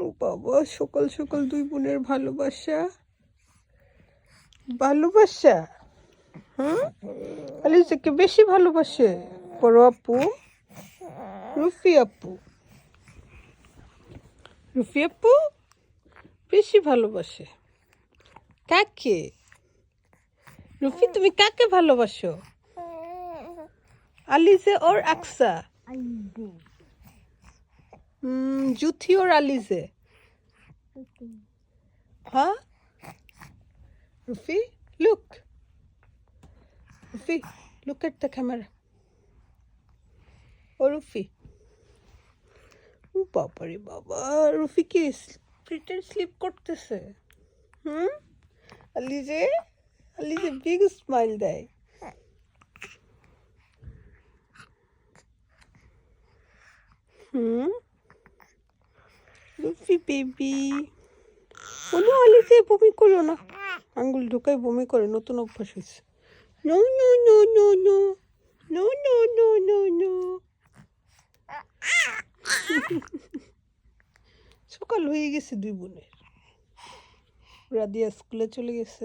বাবা, সকাল সকাল দুই বোনের ভালোবাসা। ভালোবাসা? হুম? আলিজাকে বেশি ভালোবাসে। বড় আপু? রুফি আপু? রুফি আপু? বেশি ভালোবাসে। কাকে? রুফি, তুমি কাকে ভালোবাসো? আলিজে ওর আকসা? জুথিও রালিজে হ্যাঁ Rufi, look. Rufi, look at the camera. Oh, Rufi. Oh, Papa, Baba. Rufi কি pretend sleep করতেছে হুম আলি যে আলি যে বিগ স্মাইল দেয় হুম রুফি বেবি কোনো আলিতে বমি করো না আঙ্গুল ঢুকাই বমি করে নতুন অভ্যাস হয়েছে no no no no no no no no no no সকাল হয়ে গেছে দুই বোনের রাদিয়া স্কুলে চলে গেছে